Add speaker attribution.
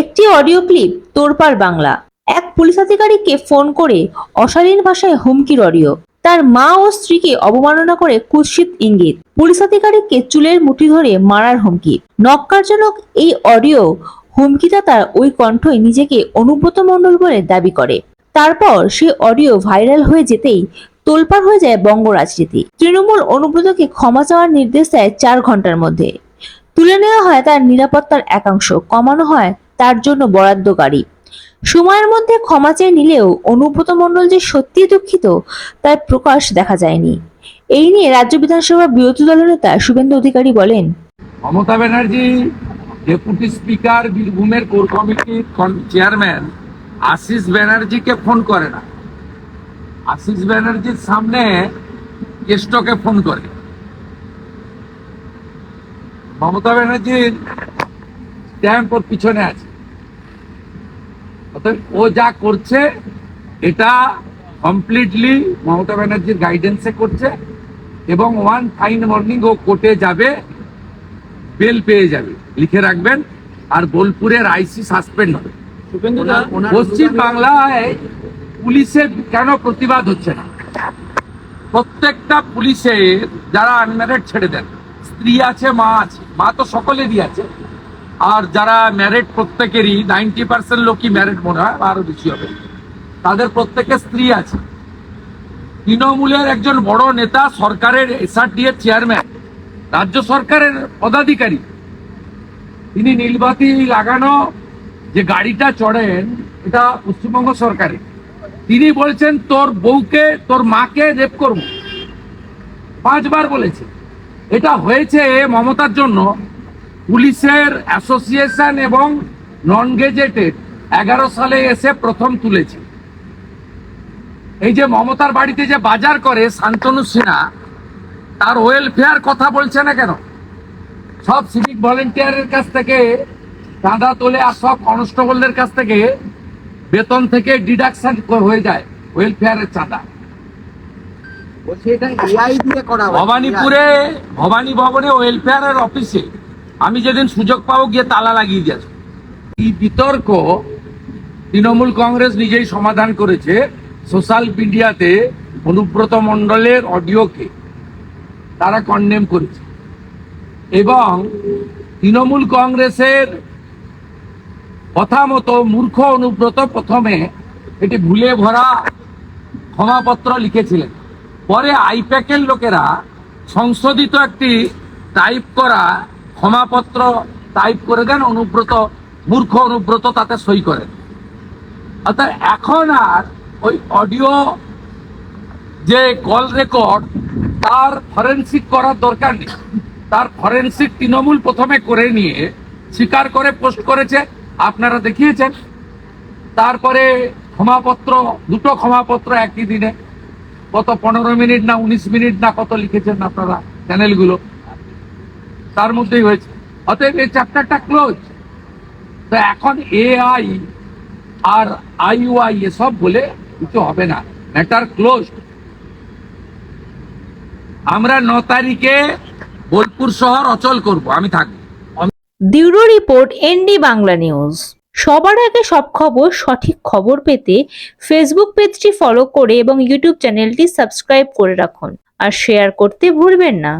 Speaker 1: একটি audio clip তোরপার Bangla. এক police আধিকারিককে ফোন করে অশালীন ভাষায় হুমকির অডিও। তার মা ও স্ত্রীকে অবমাননা করে কুৎসিত ইঙ্গিত। পুলিশ আধিকারিককে চুলের মুঠি ধরে মারার হুমকি। নক্কারজনক এই অডিও হুমকিদাতার ওই কণ্ঠই নিজেকে অনুব্রত মণ্ডল বলে দাবি করে। তারপর সে অডিও ভাইরাল হয়ে যেতেই তোলপাড় হয়ে যায় বঙ্গ রাজনীতি। তৃণমূল অনুব্রতকে ক্ষমা চাওয়ার নির্দেশ দেয় চার ঘণ্টার মধ্যে। তুলে নেওয়া হয় তার নিরাপত্তার একাংশ, কমানো হয় তার জন্য বরাদ্দ গাড়ি সময়ের মধ্যে ক্ষমা চেয়ে নিলেও অনুব্রত মণ্ডল যে সত্যিই দুঃখিত, তার প্রকাশ দেখা যায়নি। এই নিয়ে রাজ্য বিধানসভার বিরোধী দলনেতা শুভেন্দু অধিকারী বলেন,
Speaker 2: মমতা ব্যানার্জি, ডেপুটি স্পিকার, বীরভূমের কোর কমিটির চেয়ারম্যান আশিস ব্যানার্জিকে ফোন করে না। আশিস ব্যানার্জির সামনে কেষ্টকে ফোন করে। মমতা ব্যানার্জির স্ট্যাম্প ওর পিছনে আছে। অতএব ও যা করছে এটা কমপ্লিটলি মমতা ব্যানার্জির গাইডেন্সে করছে এবং ওয়ান ফাইন মর্নিং ও কোর্টে যাবে বেল পেয়ে যাবে। লিখে রাখবেন আর বোলপুরের আইসি সাসপেন্ড হবে। পশ্চিম বাংলায় পুলিশের কেন প্রতিবাদ হচ্ছে না? প্রত্যেকটা পুলিশের যারা আনম্যারেড ছেড়ে দেন স্ত্রী আছে মা আছে মা তো সকলেরই আছে আর যারা ম্যারেড প্রত্যেকেরই নাইনটি পার্সেন্ট লোকই ম্যারেড মনে হয় আরও বেশি হবে। তাদের প্রত্যেকের স্ত্রী আছে। তৃণমূলের একজন বড় নেতা সরকারের এসআরডি এর চেয়ারম্যান রাজ্য সরকারের পদাধিকারী। তিনি নীলবাতি লাগানো যে গাড়িটা চড়েন, এটা পশ্চিমবঙ্গ সরকারে তিনি বলছেন, তোর বউকে, তোর মাকে রেপ করব। পাঁচবার বলেছে। এটা হয়েছে মমতার জন্য। পুলিশের অ্যাসোসিয়েশন এবং নন গেজেটেড এগারো সালে এসে প্রথম তুলেছে। এই যে মমতার বাড়িতে যে বাজার করে শান্তনু সিনহা তার ওয়েলফেয়ার কথা বলছে না কেন? সব সিভিক ভলেন্টিয়ারের কাছ থেকে চাঁদা তোলে আর সব কনস্টেবলদের কাছ থেকে বেতন থেকে ডিডাকশন হয়ে যায় ওয়েলফেয়ারের চাঁদা। ভবানীপুরে ভবানী ভবনে ওয়েলফেয়ারের অফিসে আমি যেদিন সুযোগ পাবো গিয়ে তালা লাগিয়ে দিয়েছে এই বিতর্ক তৃণমূল কংগ্রেস নিজেই সমাধান করেছে সোশ্যাল মিডিয়াতে অনুব্রত মণ্ডলের অডিওকে। তারা কন্ডেম করেছে। এবং তৃণমূল কংগ্রেসের কথা মতো মূর্খ অনুব্রত প্রথমে এটি ভুলে ভরা ক্ষমাপত্র লিখেছিলেন। পরে আইপ্যাকের লোকেরা সংশোধিত একটি টাইপ করা ক্ষমাপত্র টাইপ করে দেন, অনুব্রত, মূর্খ অনুব্রত তাতে সই করেন। অর্থাৎ এখন আর ওই অডিও যে কল রেকর্ড, তার ফরেন্সিক করার দরকার নেই। তার ফরেন্সিক তৃণমূল প্রথমে করে নিয়ে, স্বীকার করে, পোস্ট করেছে, আপনারা দেখিয়েছেন। তারপরে ক্ষমাপত্র, দুটো ক্ষমাপত্র একই দিনে, কত পনেরো মিনিট না উনিশ মিনিট না কত লিখেছেন আপনারা চ্যানেলগুলো তার মধ্যেই হয়েছে। অতএব এই চ্যাপ্টারটা ক্লোজ তো এখন এআই আর আইওআই এসব বলে কিছু হবে না। ম্যাটার ক্লোজ আমরা ন তারিখে বোলপুর শহর অচল করব, আমি থাকব।
Speaker 1: Bureau report N D Bangla news. সবার আগে সব খবর, সঠিক খবর পেতে ফেসবুক পেজটি ফলো করে এবং ইউটিউব চ্যানেলটি সাবস্ক্রাইব করে রাখুন। আর শেয়ার করতে ভুলবেন না।